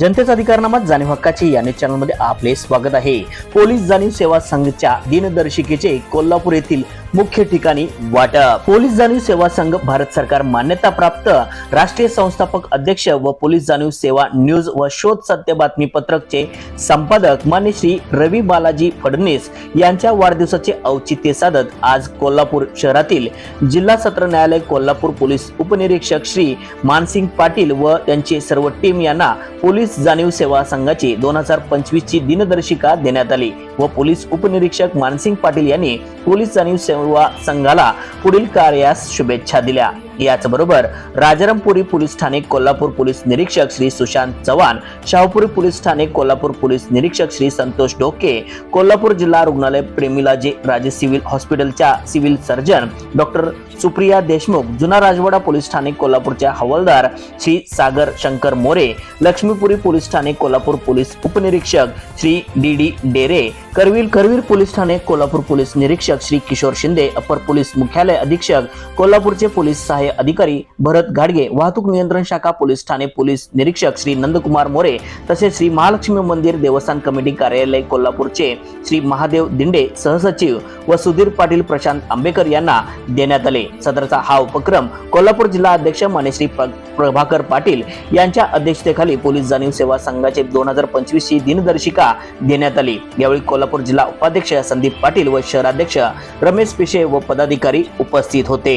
जनतेचा अधिकारनामा जाणीव हक्काची या न्यूज चॅनलमध्ये आपले स्वागत आहे. पोलीस जाणीव सेवा संघच्या दिनदर्शिकेचे कोल्हापूर येथील मुख्य ठिकाणी वाटप पोलीस जाणीव सेवा संघ भारत सरकार मान्यता प्राप्त. राष्ट्रीय संस्थापक अध्यक्ष व पोलीस जाणीव सेवा न्यूज व शोध सत्य बातमीपत्रकचे संपादक मान्य श्री रवी बालाजी फडणवीस यांच्या वाढदिवसाचे औचित्य साधत आज कोल्हापूर शहरातील जिल्हा सत्र न्यायालय कोल्हापूर पोलीस उपनिरीक्षक श्री मानसिंग पाटील व त्यांची सर्व टीम यांना पोलीस जाणीव सेवा संघाची दोन हजार पंचवीस ची दिनदर्शिका देण्यात आली व पोलीस उपनिरीक्षक मानसिंग पाटील यांनी पोलीस जाणीव सेवा संघाला पुढील कार्यास शुभेच्छा दिल्या. याचबरोबर राजरमपुरी पोलीस ठाणे कोल्हापूर पोलीस निरीक्षक श्री सुशांत चव्हाण शाहपुरी पोलीस ठाणे कोल्हापूर पोलीस निरीक्षक श्री संतोष डोके कोल्हापूर जिल्हा रुग्णालय प्रेमिलाजी राजे सिव्हिल हॉस्पिटलच्या civil surgeon doctor Supriya Deshmukh Juna Rajwada police Thane कोल्हापूरच्या हवालदार श्री सागर शंकर मोरे लक्ष्मीपुरी पोलीस ठाणे कोल्हापूर पोलीस उपनिरीक्षक Shri D D Dere Karveer Karveer police Thane Kolhapur police निरीक्षक श्री किशोर शिंदे अपर पोलीस मुख्यालय अधीक्षक कोल्हापूरचे पोलीस सहाय्य अधिकारी भरत घाडगे वाहतूक नियंत्रण शाखा पोलीस ठाणे पोलीस निरीक्षक श्री नंदकुमार मोरे तसेच श्री महालक्ष्मी मंदिर देवस्थान कमिटी कार्यालय कोल्हापूरचे श्री महादेव दिंडे सहसचिव व सुधीर पाटील प्रशांत आंबेकर यांना देण्यात आले. सदरचा हा उपक्रम कोल्हापूर जिल्हा अध्यक्ष माने श्री प्रभाकर पाटील यांच्या अध्यक्षतेखाली पोलीस जाणीव सेवा संघाचे दोन हजार पंचवीस ची दिनदर्शिका देण्यात आली. यावेळी कोल्हापूर जिल्हा उपाध्यक्ष संदीप पाटील व शहराध्यक्ष रमेश पिशे व पदाधिकारी उपस्थित होते.